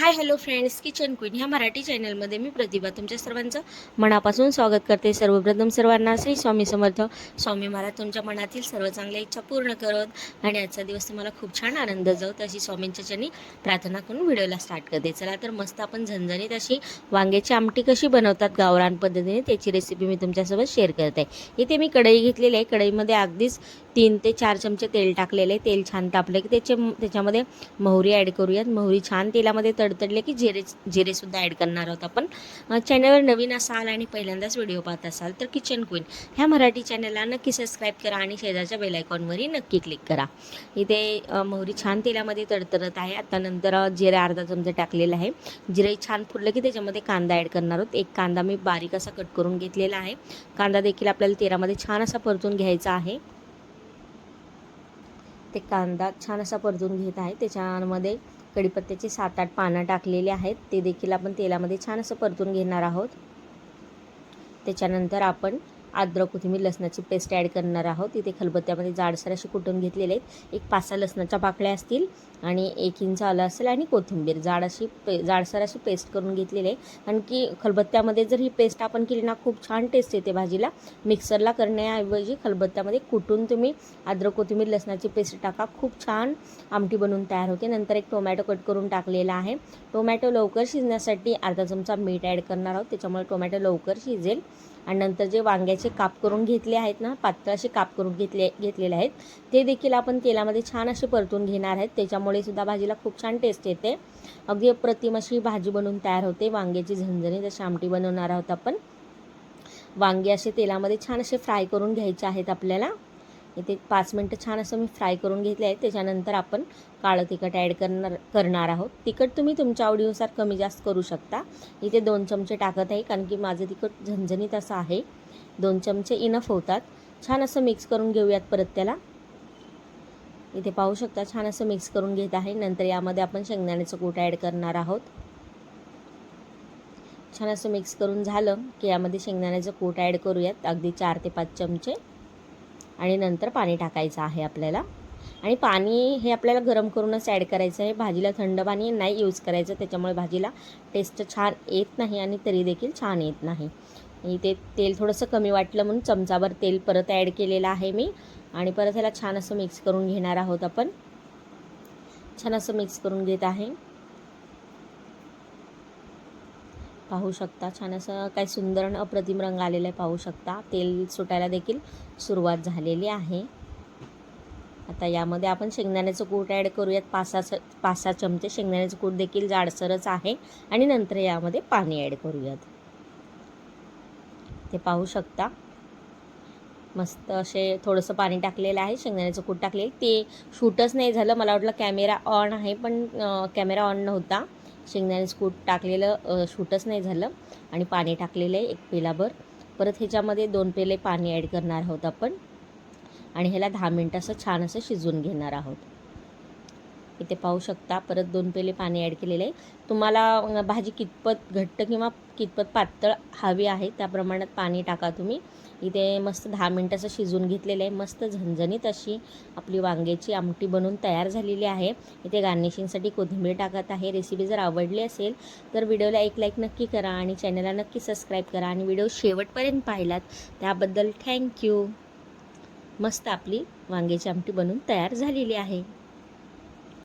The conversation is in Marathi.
Hi hello friends kitchen queen ह्या मराठी चॅनलमध्ये मी प्रतिभा तुमच्या सर्वांचं मनापासून स्वागत करते. सर्वप्रथम सर्वांना श्री स्वामी समर्थ. स्वामी महाराज तुमच्या मनातील सर्व चांगल्या इच्छा पूर्ण करत आणि आजचा दिवस तुम्हाला खूप छान आनंद जाऊ तशी स्वामींच्या चरणी प्रार्थना करून व्हिडिओला स्टार्ट करते. चला तर मस्त आपण झणझणीत अशी वांग्याची आमटी कशी बनवतात गावरान पद्धतीने त्याची रेसिपी मी तुमच्यासोबत शेअर करते. इथे मी कढई घेतलेली आहे. कढईमध्ये अगदीच तीन ते चार चमचे तेल टाकलेले तेल छान तापले की त्याचे त्याच्यामध्ये मोहरी ॲड करूयात. मोहरी छान तेलामध्ये तडतडले की जिरे जिरेसुद्धा ॲड करणार आहोत आपण. चॅनलवर नवीन असाल आणि पहिल्यांदाच व्हिडिओ पाहत असाल तर किचन क्वीन ह्या मराठी चॅनलला नक्की सबस्क्राईब करा आणि शेजारच्या बेल आयकॉनवरही नक्की क्लिक करा. इथे मोहरी छान तेलामध्ये तडतडत आहे. आता नंतर जिरे अर्धा चमचा टाकलेला आहे. जिरे छान फुललं की त्याच्यामध्ये कांदा ॲड करणार आहोत. एक कांदा मी बारीक असा कट करून घेतलेला आहे. कांदा देखील आपल्याला तेलामध्ये छान असा परतून घ्यायचा आहे. ते कांदा छान असा परतून घेत आहे. त्याच्यामध्ये कढीपत्त्याची सात आठ पानं टाकलेली आहेत. ते देखील आपण तेलामध्ये छान असं परतून घेणार आहोत. त्याच्यानंतर आपण आद्र कोथिंबीर लसणाची पेस्ट ॲड करणार आहोत. इथे खलबत्त्यामध्ये जाडसर अशी कुटून घेतलेले आहेत. एक पाच सहा लसणाच्या पाकळ्या असतील आणि एक इंच आलं असेल आणि कोथिंबीर. जाड अशी पे जाडसर अशी पेस्ट करून घेतलेली आहे कारण की खलबत्त्यामध्ये जर ही पेस्ट आपण केली ना खूप छान टेस्ट येते भाजीला. मिक्सरला करण्याऐवजी खलबत्त्यामध्ये कुटून तुम्ही आद्र कोथिंबीर लसणाची पेस्ट टाका. खूप छान आमटी बनवून तयार होते. नंतर एक टोमॅटो कट करून टाकलेला आहे. टोमॅटो लवकर शिजण्यासाठी अर्धा चमचा मीठ ॲड करणार आहोत. त्याच्यामुळे टोमॅटो लवकर शिजेल. आणि नंतर जे वांग्याचे काप करून घेतले आहेत ना पातळ असे काप करून घेतले घेतलेले आहेत ते देखील आपण तेलामध्ये छान असे परतून घेणार आहेत. त्याच्यामुळे सुद्धा भाजीला खूप छान टेस्ट येते. अगदी अप्रतिम अशी भाजी बनवून तयार होते. वांग्याची झणझणी जशी आमटी बनवणार आहोत आपण. वांगे असे तेलामध्ये छान असे फ्राय करून घ्यायचे आहेत आपल्याला. इथे पाच मिनटं छान असं मी फ्राय करून घेतले आहे त्याच्यानंतर आपण काळं तिखट ॲड करणार करणार आहोत. तिखट तुम्ही तुमच्या आवडीनुसार कमी जास्त करू शकता. इथे दोन चमचे टाकत आहे कारण की माझं तिखट झणझणीत असं आहे. दोन चमचे इनफ होतात. छान असं मिक्स करून घेऊयात परत त्याला. इथे पाहू शकता छान असं मिक्स करून घेत आहे. नंतर यामध्ये आपण शेंगदाण्याचं कूट ॲड करणार आहोत. छान असं मिक्स करून झालं की यामध्ये शेंगदाण्याचं कूट ॲड करूयात. अगदी चार ते पाच चमचे. आणि नंतर पाणी टाकायचं आहे आपल्याला. आणि पाणी हे आपल्याला गरम करूनच ॲड करायचं आहे. भाजीला थंड पाणी नाही यूज करायचं त्याच्यामुळे भाजीला टेस्ट छान येत नाही आणि तरी देखील छान येत नाही. इथे तेल थोडंसं कमी वाटलं म्हणून चमचाभर तेल परत ॲड केलेलं आहे मी. आणि परत ह्याला छान असं मिक्स करून घेणार आहोत आपण. छान असं मिक्स करून घेत आहे. पाहू शकता. छान असं काही सुंदर आणि अप्रतिम रंग आलेला आहे पाहू शकता. तेल सुटायला देखील सुरुवात झालेली आहे. आता यामध्ये आपण शेंगदाण्याचं कूट ॲड करूयात. पाच सहा पाच सहा चमचे शेंगदाण्याचं कूट देखील जाडसरच आहे. आणि नंतर यामध्ये पाणी ॲड करूयात. ते पाहू शकता. मस्त असे थोडंसं पाणी टाकलेलं आहे. शेंगदाण्याचं कूट टाकले ते शूटच नाही झालं. मला वाटलं कॅमेरा ऑन आहे पण कॅमेरा ऑन नव्हता. शेंगदाण्याचं कूट टाकलेलं शूटच नाही झालं. आणि पाणी टाकलेलं आहे एक पेलाभर. परत ह्याच्यामध्ये दोन पेले पाणी ॲड करणार आहोत आपण. आणि ह्याला दहा मिनटं असं छान असं शिजवून घेणार आहोत. इथे पाहू शकता. परत दोन पेले पाणी ॲड केलेले आहे. तुम्हाला भाजी कितपत घट्ट किंवा कितपत पातळ हवी आहे त्या प्रमाणात पाणी टाका तुम्ही. इथे मस्त दहा मिनटाचं शिजून शिजवून घेतलेलं आहे. मस्त झणझणीत अशी आपली वांग्याची आमटी बनवून तयार झालेली आहे. इथे गार्निशिंगसाठी कोथिंबीर टाकत आहे. रेसिपी जर आवडली असेल तर व्हिडिओला एक लाईक नक्की करा आणि चॅनलला नक्की सबस्क्राईब करा आणि व्हिडिओ शेवटपर्यंत पाहिलात त्याबद्दल थँक्यू मस्त आपली वांग्याची आमटी बनवून तयार झालेली आहे.